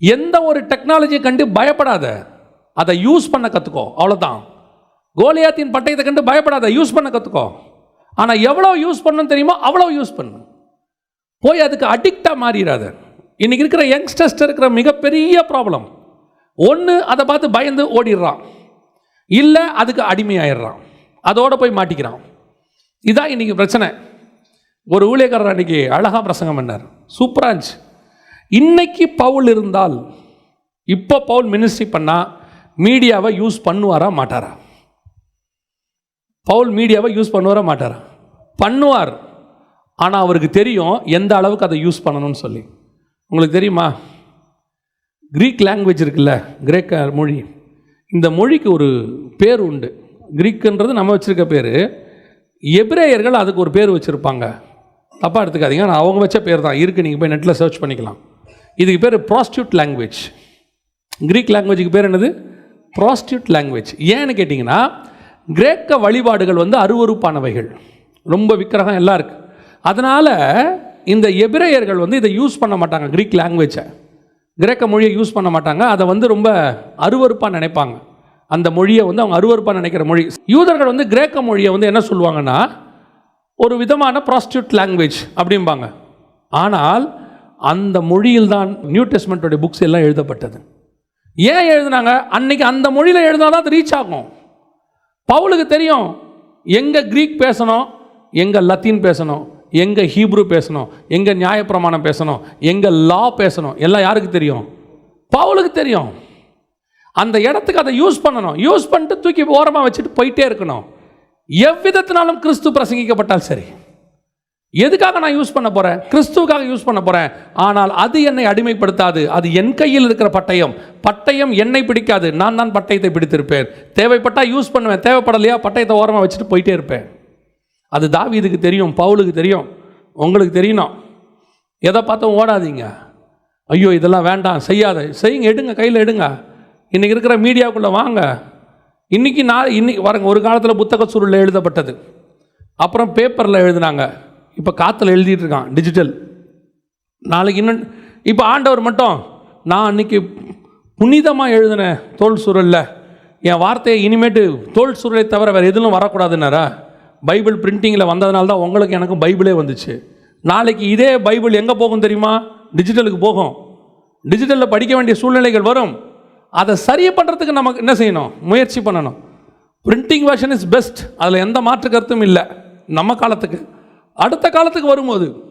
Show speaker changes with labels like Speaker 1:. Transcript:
Speaker 1: எந்த ஒரு டெக்னாலஜியை கண்டு பயப்படாத அதை யூஸ் பண்ண கற்றுக்கோ அவ்வளோதான் கோலியாத்தின் பட்டயத்தை கண்டு பயப்படாத யூஸ் பண்ண கற்றுக்கோ ஆனால் எவ்வளோ யூஸ் பண்ணணும் தெரியுமோ அவ்வளோ யூஸ் பண்ணு. போய் அதுக்கு அடிக்டாக மாறிடாத. இன்றைக்கி இருக்கிற யங்ஸ்டர்ஸ்ட் இருக்கிற மிகப்பெரிய ப்ராப்ளம் ஒன்று அதை பார்த்து பயந்து ஓடிடுறான். இல்லை அதுக்கு அடிமையாயிடுறான். அதோடு போய் மாட்டிக்கிறான். இதான் இன்றைக்கி பிரச்சனை. ஒரு ஊழியக்காரர் அன்றைக்கி அழகாக பிரசங்கம் பண்ணார். சூப்பராக இருந்துச்சு. இன்னைக்கு பவுல் இருந்தால் இப்போ பவுல் மினிஸ்ட்ரி பண்ணால் மீடியாவை யூஸ் பண்ணுவாரா மாட்டாரா? பவுல் மீடியாவை யூஸ் பண்ணுவாரா மாட்டாரா? பண்ணுவார். ஆனால் அவருக்கு தெரியும் எந்த அளவுக்கு அதை யூஸ் பண்ணணும்னு சொல்லி. உங்களுக்கு தெரியுமா? கிரீக் லாங்குவேஜ் இருக்குல்ல கிரேக்க மொழி. இந்த மொழிக்கு ஒரு பேர் உண்டு. கிரீக்குன்றது நம்ம வச்சுருக்க பேர். எபிரேயர்கள் அதுக்கு ஒரு பேர் வச்சுருப்பாங்க. தப்பாக எடுத்துக்காதீங்க ஆனால் அவங்க வச்ச பேர் தான். இருக்குது நீங்கள் போய் நெட்டில் சர்ச் பண்ணிக்கலாம். இதுக்கு பேர் ப்ராஸ்டியூட் லாங்குவேஜ் கிரீக் லாங்குவேஜுக்கு பேர் என்னது? ப்ராஸ்டியூட் லாங்குவேஜ் ஏன்னு கேட்டிங்கன்னா கிரேக்க வழிபாடுகள் வந்து அருவருப்பானவைகள். ரொம்ப விக்கிரகம் எல்லாம் இருக்குது அதனால் இந்த எபிரேயர்கள் வந்து இதை யூஸ் பண்ண மாட்டாங்க கிரீக் லாங்குவேஜை கிரேக்க மொழியை யூஸ் பண்ண மாட்டாங்க. அதை வந்து ரொம்ப அருவருப்பாக நினைப்பாங்க. அந்த மொழியை வந்து அவங்க அருவருப்பாக நினைக்கிற மொழி. யூதர்கள் வந்து கிரேக்க மொழியை வந்து என்ன சொல்லுவாங்கன்னா ஒரு விதமான ப்ராஸ்டியூட் லாங்குவேஜ் அப்படிம்பாங்க. ஆனால் அந்த மொழியில் தான் நியூ டெஸ்ட்மெண்ட்டோடைய புக்ஸ் எல்லாம் எழுதப்பட்டது. ஏன் எழுதுனாங்க? அன்னைக்கு அந்த மொழியில் எழுதினா தான் அது ரீச் ஆகும். பவுலுக்கு தெரியும் எங்கே க்ரீக் பேசணும் எங்கே லத்தீன் பேசணும் எங்கே ஹீப்ரு பேசணும் எங்கே நியாயப்பிரமாணம் பேசணும் எங்கே லா பேசணும் எல்லாம் யாருக்கு தெரியும்? பவுலுக்கு தெரியும். அந்த இடத்துக்கு அதை யூஸ் பண்ணணும். யூஸ் பண்ணிட்டு தூக்கி ஓரமாக வச்சுட்டு போயிட்டே இருக்கணும். எவ்விதத்தினாலும் கிறிஸ்து பிரசங்கிக்கப்பட்டால் சரி. எதுக்காக நான் யூஸ் பண்ண போகிறேன் கிறிஸ்துவுக்காக யூஸ் பண்ண போகிறேன் ஆனால் அது என்னை அடிமைப்படுத்தாது. அது என் கையில் இருக்கிற பட்டயம். பட்டயம் என்னை பிடிக்காது. நான் தான் பட்டயத்தை பிடித்திருப்பேன். தேவைப்பட்டால் யூஸ் பண்ணுவேன். தேவைப்படலையா? பட்டயத்தை ஓரமாக வச்சுட்டு போயிட்டே இருப்பேன். அது தாவீதுக்கு தெரியும் பவுலுக்கு தெரியும் உங்களுக்கு தெரியணும் எதை பார்த்தும் ஓடாதீங்க. ஐயோ இதெல்லாம் வேண்டாம். செய்யாத. செய்யுங்க எடுங்க கையில் எடுங்க. இன்றைக்கி இருக்கிற மீடியாவுக்குள்ளே வாங்க. இன்றைக்கி நான் இன்னைக்கு வரங்க ஒரு காலத்தில் புத்தக சுருளில் எழுதப்பட்டது. அப்புறம் பேப்பரில் எழுதுனாங்க. இப்போ காற்றுல எழுதிட்டு இருக்கான் டிஜிட்டல் நாளைக்கு இன்னும் இப்போ ஆண்டவர் மட்டும் நான் அன்னைக்கு புனிதமாக எழுதினேன் தோல் சுருளில் என் வார்த்தையை இனிமேட்டு தோல் சுருளை தவிர வேறு எதுவும் வரக்கூடாதுன்னாரா? பைபிள் பிரிண்டிங்கில் வந்ததுனால தான் உங்களுக்கு எனக்கும் பைபிளே வந்துச்சு. நாளைக்கு இதே பைபிள் எங்கே போகும் தெரியுமா? டிஜிட்டலுக்கு போகும். டிஜிட்டலில் படிக்க வேண்டிய சூழ்நிலைகள் வரும். அதை சரி பண்ணுறதுக்கு நமக்கு என்ன செய்யணும்? முயற்சி பண்ணணும். பிரிண்டிங் வெர்ஷன் இஸ் பெஸ்ட் அதில் எந்த மாற்று கருத்தும் இல்லை. நம்ம காலத்துக்கு. அடுத்த காலத்துக்கு வரும்போது